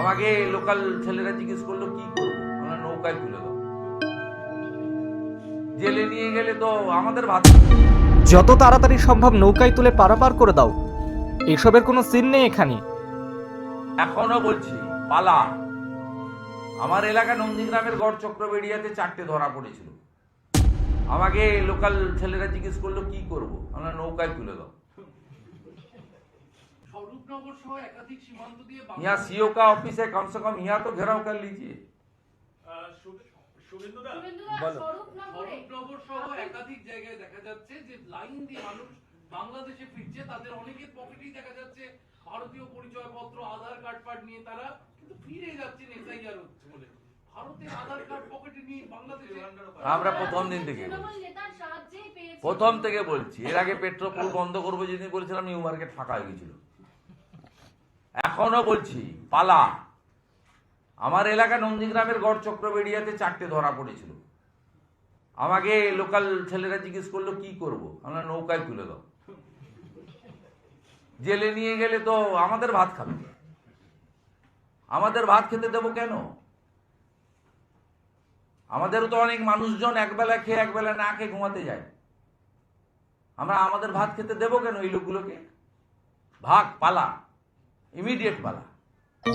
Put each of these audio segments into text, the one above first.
আমাকে লোকাল ছেলেরা জিজ্ঞেস করল কি করব? আমরা নৌকায় তুলে দাও জেলে নিয়ে গেলে তো আমাদের ভাত যত তাড়াতাড়ি সম্ভব নৌকায় তুলে পারাপার করে দাও। এসবের কোনো সিন নেই এখানে। এখনও বলছি পালা। আমার এলাকা নন্দীগ্রামের গড় চক্রবেড়িয়াতে চারটে ধরা পড়েছিল। আমাকে লোকাল ছেলেরা জিজ্ঞেস করল কি করব? আমরা নৌকায় তুলে দাও। স্বরূপনগর সহ একাধিক সীমান্ত দিয়ে यहाँ सीओ का ऑफिस है कम से कम यहाँ तो घेराव कर लीजिए শুভেন্দুদা বলো। স্বরূপনগরে স্বরূপনগর সহ একাধিক জায়গায় দেখা যাচ্ছে যে লাইন দিয়ে মানুষ বাংলাদেশে ফিরছে তাদের অনেকের পকেটেই দেখা যাচ্ছে ভারতীয় পরিচয়পত্র আধার কার্ড ফার্ড নিয়ে তারা কিন্তু ফিরে যাচ্ছেন এসআইআর হচ্ছে বলে ভারতের আধার কার্ড পকেটে নিয়ে বাংলাদেশে আমরা প্রথম দিন থেকে বলছি। তৃণমূল নেতার সাহায্যেই পেয়েছে প্রথম থেকে বলছি এর আগে পেট্রোল পাম্প বন্ধ করবো যেদিন বলেছিলাম নিউ মার্কেট ফাঁকা হয়ে গেছিল এখনও বলছি, পালা। আমার এলাকা নন্দীগ্রামের গড় চক্রবেড়িয়াতে চারটে ধরা পড়েছিল। আমাকে লোকাল ছেলেরা জিজ্ঞেস করল, কি করব? আমরা নৌকায় তুলে দাও। জেলে নিয়ে গেলে তো আমাদের ভাত খাবে। আমাদের ভাত খেতে দেবো কেন? আমাদেরও তো অনেক মানুষজন একবেলা খেয়ে একবেলা না খেয়ে ঘুমাতে যায়। আমরা আমাদের ভাত খেতে দেবো কেন এই লোকগুলোকে? ভাগ, পালা। ইমিডিয়েট পালা।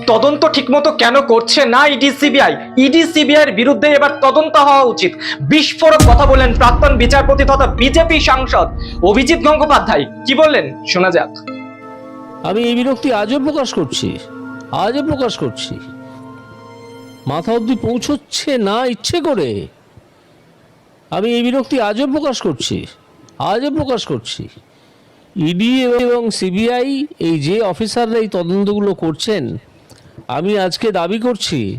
তদন্ত ঠিকমতো কেন করছে না ইডি সিবিআই? ইডি সিবিআই এর বিরুদ্ধে এবার তদন্ত হওয়া উচিত। বিস্ফোরক কথা বলেন প্রাক্তন বিচারপতি তথা বিজেপি সাংসদ অভিজিৎ গঙ্গোপাধ্যায়। কি বললেন? শোনা যাক। আমি এই বিরক্তি আজও প্রকাশ করছি। আজও প্রকাশ করছি। মাথা অবধি পৌঁছচ্ছে না ইচ্ছে করে। আমি এই বিরক্তি আজও প্রকাশ করছি। আজও প্রকাশ করছি। ইডি এবং সিবিআই, এই যে অফিসাররা এই তদন্তগুলো করছেন, আমি আজকে দাবি করছি,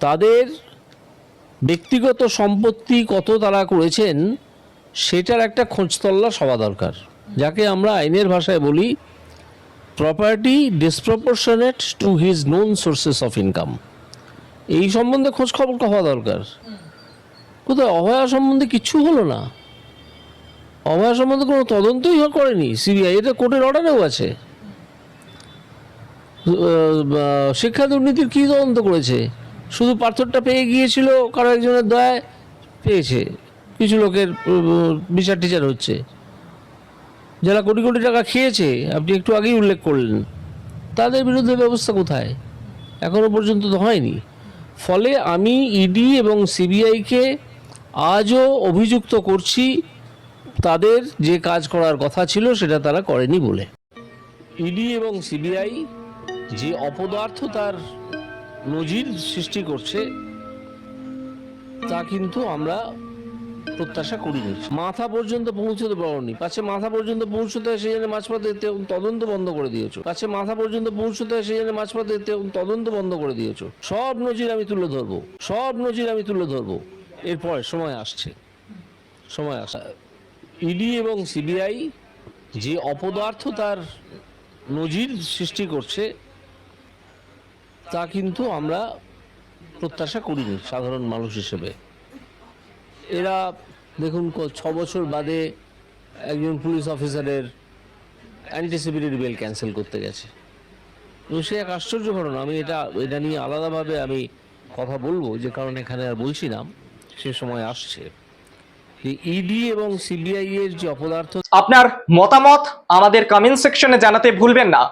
তাদের ব্যক্তিগত সম্পত্তি কত তারা করেছেন, সেটার একটা খোঁজতল্লা সভা দরকার। যাকে আমরা আইনের ভাষায় বলি property disproportionate to his known sources of income এই সম্বন্ধে খোঁজ খবর হওয়া দরকার। কোথায় অভয়া সম্বন্ধে কিচ্ছু হলো না। অভয়া সম্বন্ধে কোনো তদন্তই করেনি। সিবিআই এটা কোর্টের অর্ডারেও আছে। শিক্ষা দুর্নীতির কী তদন্ত করেছে? শুধু পাথরটা পেয়ে গিয়েছিল, কারও একজনের দয়ায় পেয়েছে। কিছু লোকের বিচার টিচার হচ্ছে। যারা কোটি কোটি টাকা খেয়েছে, আপনি একটু আগেই উল্লেখ করলেন। তাদের বিরুদ্ধে ব্যবস্থা কোথায়? এখনও পর্যন্ত তো হয়নি। ফলে আমি ইডি এবং সিবিআইকে আজও অভিযুক্ত করছি তাদের যে কাজ করার কথা ছিল সেটা তারা করেনি বলে। ইডি এবং সিবিআই যে অপদার্থতার নজির সৃষ্টি করছে, তা কিন্তু আমরা প্রত্যাশা করিনি মাথা পর্যন্ত পৌঁছতে পারোনি। পাছে মাথা পর্যন্ত পৌঁছতে সেই জন্য মাঝপথে তদন্ত বন্ধ করে দিয়েছ। পাছে মাথা পর্যন্ত পৌঁছতে সেই জন্য মাঝপথে তদন্ত বন্ধ করে দিয়েছ। সব নজির আমি তুলে ধরবো। সব নজির আমি তুলে ধরবো। এরপরে সময় আসছে। সময় আসা ইডি এবং সিবিআই যে অপদার্থতার নজির সৃষ্টি করছে, তা কিন্তু আমরা প্রত্যাশা করিনি সাধারণ মানুষ হিসেবে। এরা দেখুন ছ বছর বাদে একজন পুলিশ অফিসারের অ্যান্টিসিপেটেড বেল ক্যান্সেল করতে গেছে। এবং সে এক আশ্চর্য ঘটনা, আমি এটা এটা নিয়ে আলাদাভাবে আমি কথা বলব, যে কারণ এখানে আর বলছি না, সে সময় আসছে। ইডি এবং সিবিআই এর যে অপদার্থ আপনার মতামত আমাদের কমেন্ট সেকশনে জানাতে ভুলবেন না।